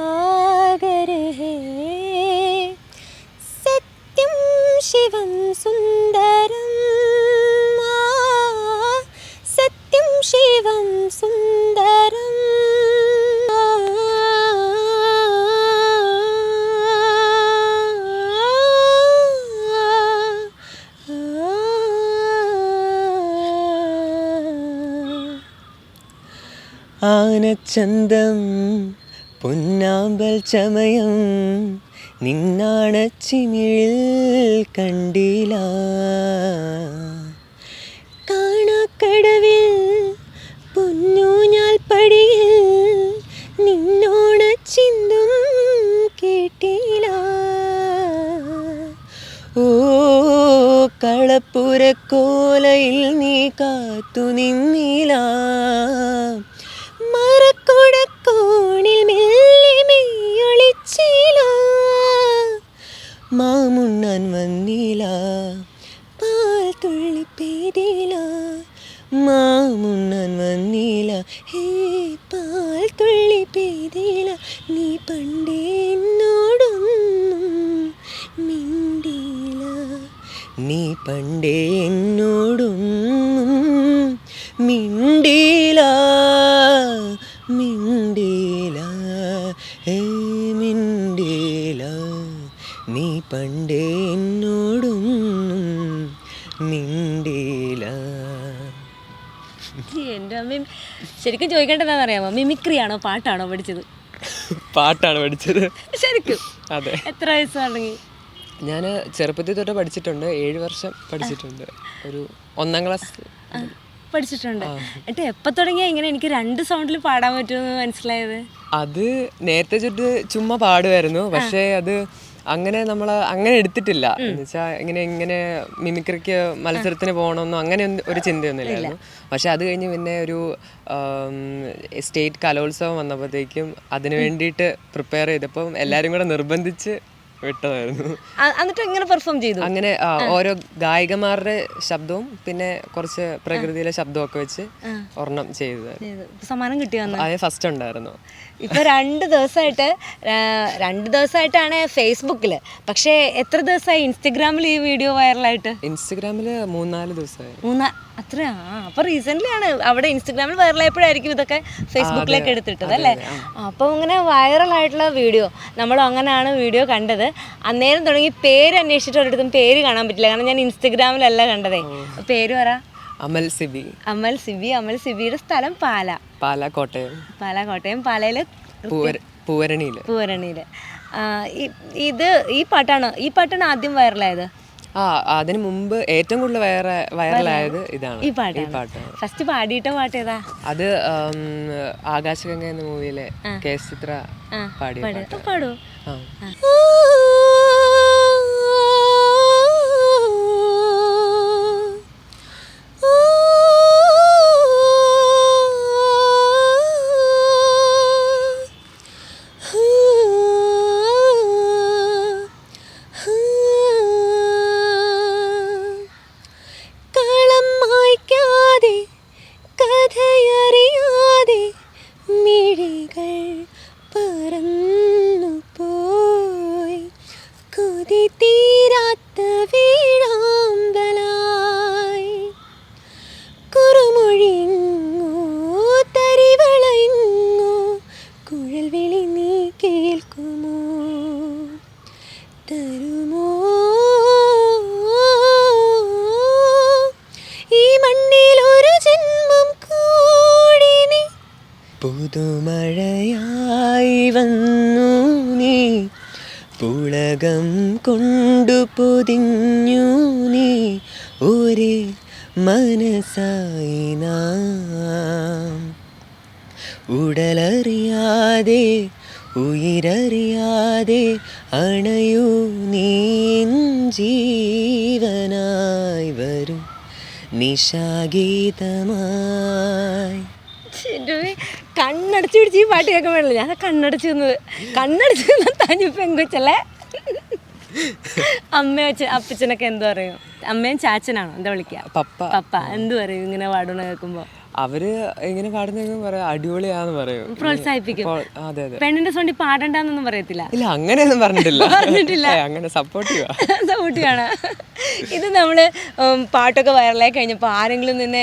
जो तो जागर है सत्यं शिवं सुन्दरम् आ, सत्यं शिवं सुन्दरम् ആനച്ചന്തം പൊന്നാമ്പൽ ചമയം നിന്നാണച്ചിമിഴിൽ കണ്ടില്ല. പണ്ടേ എന്നോടൊന്നും മിണ്ടീല മിണ്ടിയില്ല ഏ മിണ്ടിയില്ല. നീ പണ്ടേ എന്നോടൊന്നും മിണ്ടിയില്ല. എന്റെ അമ്മയും ശരിക്കും ചോദിക്കേണ്ടതാണെന്ന് അറിയാമോ മിമിക്രിയാണോ പാട്ടാണോ പഠിച്ചത്? പാട്ടാണ് പഠിച്ചത്. ശരിക്കും. അതെ. എത്ര വയസ്സാണെങ്കിൽ ഞാൻ ചെറുപ്പത്തിൽ തൊട്ട് പഠിച്ചിട്ടുണ്ട്. ഏഴ് വർഷം പഠിച്ചിട്ടുണ്ട്. ഒരു ഒന്നാം ക്ലാസ് പഠിച്ചിട്ടുണ്ട്. എന്നിട്ട് എപ്പോൾ തുടങ്ങിയാ ഇങ്ങനെ എനിക്ക് രണ്ട് സൗണ്ടിൽ പാടാൻ പറ്റുമെന്ന് മനസ്സിലായത്? അത് നേരത്തെ ചുട്ട് ചുമ്മാ പാടുമായിരുന്നു പക്ഷേ അത് അങ്ങനെ നമ്മൾ അങ്ങനെ എടുത്തിട്ടില്ല. എന്ന് വെച്ചാൽ ഇങ്ങനെ ഇങ്ങനെ മിമിക്രിക്ക് മത്സരത്തിന് പോകണമെന്നോ അങ്ങനെ ഒരു ചിന്തയൊന്നുമില്ലായിരുന്നു. പക്ഷെ അത് കഴിഞ്ഞ് പിന്നെ ഒരു സ്റ്റേറ്റ് കലോത്സവം വന്നപ്പോഴത്തേക്കും അതിന് വേണ്ടിയിട്ട് പ്രിപ്പയർ ചെയ്തപ്പം എല്ലാവരും കൂടെ നിർബന്ധിച്ച് വിട്ടതായിരുന്നു. എന്നിട്ട് ഇങ്ങനെ പെർഫോം ചെയ്തു? അങ്ങനെ ഓരോ ഗായികമാരുടെ ശബ്ദവും പിന്നെ കുറച്ച് പ്രകൃതിയിലെ ശബ്ദവും ഒക്കെ വെച്ച് ഒരെണ്ണം ചെയ്തതായിരുന്നു. ചെയ്തു. സമ്മാനം കിട്ടിയ ഫസ്റ്റ് ഉണ്ടായിരുന്നു. ഇപ്പൊ രണ്ട് ദിവസമായിട്ട് രണ്ട് ദിവസമായിട്ടാണ് ഫേസ്ബുക്കിൽ പക്ഷേ എത്ര ദിവസമായി ഇൻസ്റ്റഗ്രാമിൽ ഈ വീഡിയോ വൈറലായിട്ട്? ഇൻസ്റ്റഗ്രാമിൽ മൂന്നാൽ ദിവസമായി മൂന്നാ അത്ര ആ, അപ്പൊ റീസെന്റ് ആണ് അവിടെ ഇൻസ്റ്റഗ്രാമിൽ വൈറലായപ്പോഴായിരിക്കും ഇതൊക്കെ ഫേസ്ബുക്കിലേക്ക് എടുത്തിട്ടത് അല്ലേ? അപ്പോൾ ഇങ്ങനെ വൈറലായിട്ടുള്ള വീഡിയോ നമ്മൾ അങ്ങനെയാണ് വീഡിയോ കണ്ടത്. അന്നേരം തുടങ്ങി പേര് അന്വേഷിച്ചിട്ട് ഒരിടത്തും പേര് കാണാൻ പറ്റില്ല. കാരണം ഞാൻ ഇൻസ്റ്റഗ്രാമിലല്ല കണ്ടതേ. പേര് പറ. അമൽ സിബി. അമൽ സിബി അമൽ സിബിയുടെ സ്ഥലം പാല. പാല കോട്ടയം. പാല കോട്ടയം പാലയിൽ പൂവരണിയിൽ. പൂവരണിയിൽ. ഇത് ഈ പാട്ടാണ് ഈ പാട്ടാണ് ആദ്യം വൈറലായത്? ആ അതിന് മുമ്പ് ഏറ്റവും കൂടുതൽ വൈറ വൈറലായത് ഇതാണ്. ഈ പാട്ട് ഫസ്റ്റ് പാടിയിട്ട പാട്ട് ഏതാ? അത് ആകാശഗംഗ എന്ന മൂവിയിലെ കേസ് ചിത്ര പാടിയ പാട്. പുതുമഴയായി വന്നു നീ. പുളകം കൊണ്ടു പൊതിഞ്ഞു നീ. ഒരേ മനസ്സായി നാം. ഉടലറിയാതെ ഉയരറിയാതെ അണയൂ നീ ജീവനായി വരും നിശാഗീതമായി. കണ്ണടച്ച് പിടിച്ച് ഈ പാട്ട് കേൾക്കാൻ വേണ്ടില്ല ഞാൻ കണ്ണടച്ച് നിന്നത്. കണ്ണടച്ച് നിന്ന തനി പെങ്കൊച്ചല്ലേ? അമ്മ അച്ഛൻ അപ്പച്ചനൊക്കെ എന്തു പറയും? അമ്മയും ചാച്ചനാണോ? എന്താ വിളിക്കുക പപ്പ. പപ്പ. എന്തു പറയും ഇങ്ങനെ പാടുന്ന കേൾക്കുമ്പോൾ അവർ ഇങ്ങനെ പാടുന്ന പറയാം. അടിപൊളിയാന്ന് പറയും. പ്രോത്സാഹിപ്പിക്കും. അതെ അതെ. പെണ്ണിന്റെ സൗണ്ടി പാടണ്ടെന്നൊന്നും പറയത്തില്ല. ഇല്ല അങ്ങനെയൊന്നും പറഞ്ഞിട്ടില്ല. പറഞ്ഞിട്ടില്ല. അങ്ങനെ സപ്പോർട്ടീവാ സപ്പോർട്ടീവാണ് ഇത് നമ്മൾ പാട്ടൊക്കെ വൈറലായി കഴിഞ്ഞപ്പോൾ ആരെങ്കിലും നിന്നെ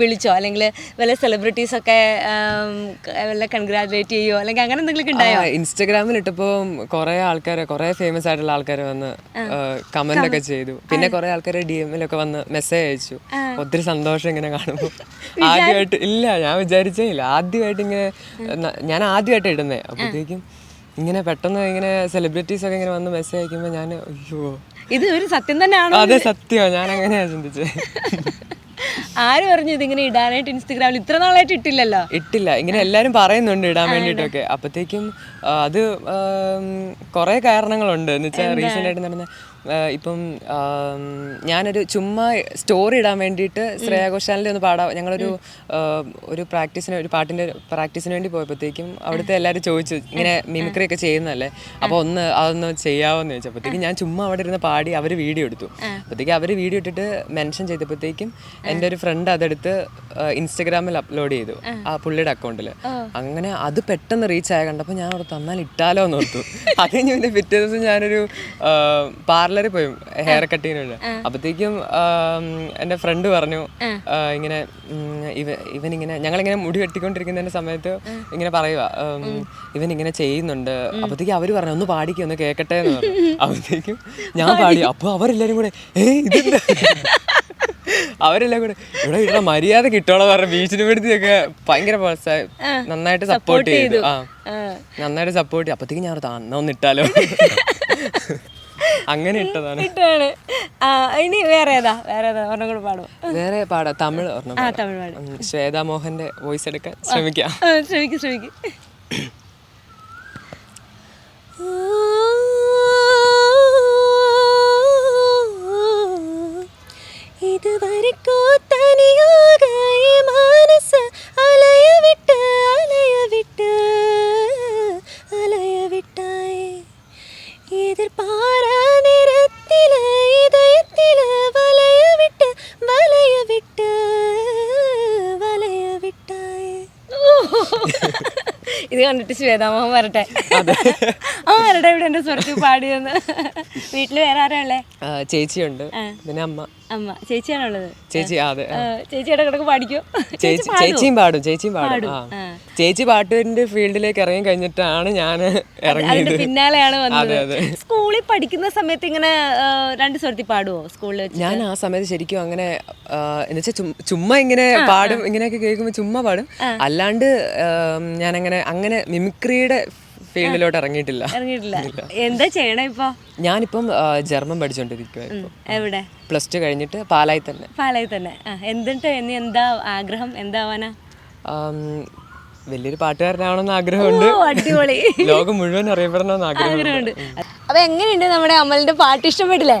വിളിച്ചോ? അല്ലെങ്കിൽ വല്ല സെലിബ്രിറ്റീസ് ഒക്കെ വല്ല കൺഗ്രാജുലേറ്റ് ചെയ്യോ? അല്ലെങ്കിൽ അങ്ങനെ എന്തെങ്കിലും ഉണ്ടായോ? ഇൻസ്റ്റാഗ്രാമിൽ ഇട്ടപ്പോ കുറെ ആൾക്കാര് കുറെ ഫേമസ് ആയിട്ടുള്ള ആൾക്കാർ വന്ന് കമന്റ് ഒക്കെ ചെയ്തു. പിന്നെ കുറെ ആൾക്കാർ ഡി എമ്മിലൊക്കെ വന്ന് മെസ്സേജ് അയച്ചു. ഒത്തിരി സന്തോഷം ഇങ്ങനെ കാണുമ്പോൾ ആദ്യമായിട്ട് ഇല്ല ഞാൻ വിചാരിച്ചേ ഇല്ല ആദ്യമായിട്ട് ഇങ്ങനെ ഞാൻ ആദ്യമായിട്ട് ഇടുന്നേ. അപ്പോഴത്തേക്കും ഇങ്ങനെ പെട്ടെന്ന് ഇങ്ങനെ സെലിബ്രിറ്റീസ് ഒക്കെ ഇങ്ങനെ വന്ന് മെസ്സേജ് അയക്കുമ്പോൾ ഞാൻ അയ്യോ. ഇത് ഒരു സത്യം തന്നെയാണോ? അതെ സത്യമാണ് ഞാൻ അങ്ങനെയാണ് ചിന്തിച്ചത് ആര് പറഞ്ഞു ഇതിങ്ങനെ ഇടാനായിട്ട് ഇൻസ്റ്റഗ്രാമിൽ ഇത്ര നാളായിട്ട് ഇട്ടില്ലല്ലോ? ഇട്ടില്ല. ഇങ്ങനെ എല്ലാരും പറയുന്നുണ്ട് ഇടാൻ വേണ്ടിട്ടൊക്കെ. അപ്പത്തേക്കും അത് കുറെ കാരണങ്ങളുണ്ട്. എന്ന് വെച്ചാൽ റീസെന്റ് ആയിട്ട് നടന്ന ഇപ്പം ഞാനൊരു ചുമ്മാ സ്റ്റോറി ഇടാൻ വേണ്ടിയിട്ട് ശ്രേയ ഘോഷാലിന്റെ ഒന്ന് പാടാ. ഞങ്ങളൊരു ഒരു പ്രാക്ടീസിന് ഒരു പാട്ടിന്റെ പ്രാക്ടീസിന് വേണ്ടി പോയപ്പോഴത്തേക്കും അവിടുത്തെ എല്ലാവരും ചോദിച്ചു ഇങ്ങനെ മിമിക്രി ഒക്കെ ചെയ്യുന്നതല്ലേ? അപ്പോൾ ഒന്ന് അതൊന്ന് ചെയ്യാവോന്ന് ചോദിച്ചപ്പോഴത്തേക്കും ഞാൻ ചുമ്മാ അവിടെ ഇരുന്ന് പാടി അവർ വീഡിയോ എടുത്തു. അപ്പോഴത്തേക്കും അവർ വീഡിയോ ഇട്ടിട്ട് മെൻഷൻ ചെയ്തപ്പോഴത്തേക്കും എന്റെ ഒരു ഫ്രണ്ട് അതെടുത്ത് ഇൻസ്റ്റഗ്രാമിൽ അപ്ലോഡ് ചെയ്തു ആ പുള്ളിയുടെ അക്കൗണ്ടിൽ അങ്ങനെ അത് പെട്ടെന്ന് റീച്ച് ആയ കണ്ടപ്പോൾ ഞാൻ അവിടെ തന്നാൽ ഇട്ടാലോ എന്ന് ഓർത്തു. അത് കഴിഞ്ഞ് പിന്നെ പിറ്റേ ദിവസം ഞാനൊരു പാർലറിൽ പോയി ഹെയർ കട്ടിങ്ങിന് വേണ്ടി അപ്പത്തേക്കും എന്റെ ഫ്രണ്ട് പറഞ്ഞു ഇങ്ങനെ ഇവ ഇവനിങ്ങനെ ഇങ്ങനെ ഞങ്ങളിങ്ങനെ മുടി വെട്ടിക്കൊണ്ടിരിക്കുന്നതിന്റെ സമയത്ത് ഇങ്ങനെ പറയുക ഇവൻ ഇങ്ങനെ ചെയ്യുന്നുണ്ട്. അപ്പത്തേക്കും അവർ പറഞ്ഞു ഒന്ന് പാടിക്കുക ഒന്ന് കേക്കട്ടെ എന്ന് പറഞ്ഞു. അപ്പത്തേക്കും ഞാൻ പാടി അപ്പൊ അവരെല്ലാരും കൂടെ ഏയ് ഇതെന്താ? അവരെല്ലാം കൂടെ ഇവിടെ ഇവിടെ മര്യാദ കിട്ടോളെ പറഞ്ഞ ബീച്ചിന് വേണ്ടിയൊക്കെ ഭയങ്കര നന്നായിട്ട് സപ്പോർട്ട് ചെയ്തു. ആ. നന്നായിട്ട് സപ്പോർട്ട് അപ്പത്തേക്കും ഞാൻ ഓർത്തു, ആ, എന്നാ ഒന്ന് ഇട്ടാലോ അങ്ങനെ ഇട്ടതാണ്. ഇട്ടതാണ്. ഇനി വേറെ ഏതാ? വേറെ ഏതാ? ഒരെണ്ണം കൂടെ പാടുമോ വേറെ പാടാ. തമിഴ് ഒരെണ്ണം ആ തമിഴ് പാട്. ഉം, ശ്വേതാ മോഹന്റെ വോയിസ് എടുക്കാൻ ശ്രമിക്കാം. ശ്രമിക്കും ശ്രമിക്കും. കണ്ടിട്ട് ശ്വേതാമോഹൻ വരട്ടെ. ആ വരട്ടെ ഇവിടെ എന്റെ സ്വരത്തിൽ പാടിയെന്ന് വീട്ടിൽ വേറെ ആരാ ഉള്ളേ? ചേച്ചിയുണ്ട്. പിന്നെ അമ്മ. അമ്മ. ചേച്ചിയാണുള്ളത് ചേച്ചി അതെ. ചേച്ചി ഇടക്കിടക്ക് പാടിക്കോ? ചേച്ചി ചേച്ചിയും പാടും ചേച്ചിയും പാടും. ചേച്ചി പാട്ടിന്റെ ഫീൽഡിലേക്ക് ഇറങ്ങി കഴിഞ്ഞിട്ടാണ് ഞാൻ ഇറങ്ങിയത്. പിന്നാലെയാണ് വന്നത്. സ്കൂളിൽ പഠിക്കുന്ന സമയത്ത് ഇങ്ങനെ രണ്ട് സ്വരത്തിൽ പാടുവോ സ്കൂളിൽ ഞാൻ ആ സമയത്ത് ശരിക്കും അങ്ങനെ എന്നുവെച്ചാൽ ചുമ്മാ ഇങ്ങനെ പാടും ഇങ്ങനെയൊക്കെ കേൾക്കുമ്പോൾ ചുമ്മാ പാടും. അല്ലാണ്ട് ഞാൻ അങ്ങനെ അങ്ങനെ മിമിക്രിയുടെ ഫീൽഡിലോട്ട് ഇറങ്ങിയിട്ടില്ല. ഇറങ്ങിയിട്ടില്ല. എന്താ ചെയ്യണേ ഇപ്പൊ? ഞാനിപ്പം ജർമ്മൻ പഠിച്ചോണ്ടിരിക്കുവായിരുന്നു എവിടെ? പ്ലസ് ടു കഴിഞ്ഞിട്ട് പാലായി തന്നെ. പാലായി തന്നെ. എന്നിട്ട് ഇനി എന്താ ആഗ്രഹം? എന്താവാനാ? വലിയൊരു പാട്ടുകാരനാവണമെന്ന് ആഗ്രഹമുണ്ട്. അടിപൊളി. ലോകം മുഴുവൻ അറിയപ്പെടണമെന്ന് ആഗ്രഹമുണ്ട്. ആഗ്രഹമുണ്ട്. അപ്പൊ എങ്ങനെയുണ്ട് നമ്മുടെ അമലിന്റെ പാട്ട് ഇഷ്ടപ്പെട്ടില്ലേ?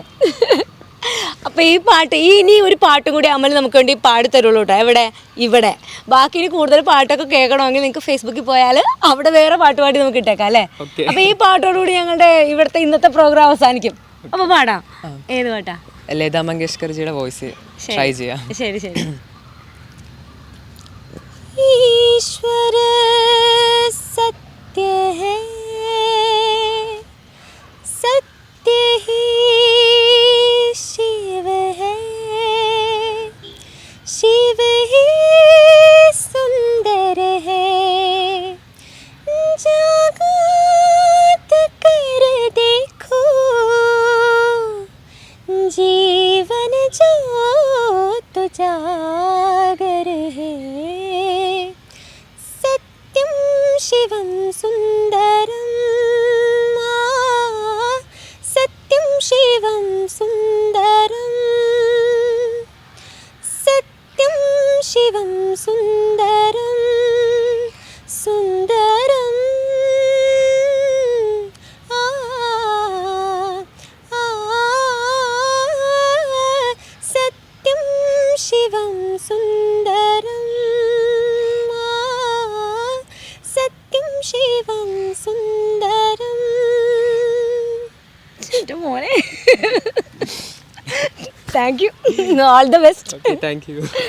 അപ്പൊ ഈ പാട്ട് ഈ ഇനി ഒരു പാട്ടും കൂടി അമൽ നമുക്ക് വേണ്ടി പാടി തരുള്ളൂ കേട്ടോ എവിടെ? ഇവിടെ. ബാക്കി ഇനി കൂടുതൽ പാട്ടൊക്കെ കേൾക്കണമെങ്കിൽ നിങ്ങൾക്ക് ഫേസ്ബുക്കിൽ പോയാൽ അവിടെ വേറെ പാട്ട് പാടി നമുക്ക് ഇട്ടേക്കാം അല്ലേ? അപ്പോൾ അപ്പൊ ഈ പാട്ടോടുകൂടി ഞങ്ങളുടെ ഇവിടുത്തെ ഇന്നത്തെ പ്രോഗ്രാം അവസാനിക്കും. അപ്പൊ പാടാം. ഏത് പാട്ടാ? ലതാ മങ്കേഷ്കർജിയുടെ വോയിസ് ട്രൈ ചെയ്യാം ശരി ശരി. ഈശ്വര സത്യ ഹേ रहे thank you. All the best. Okay thank you.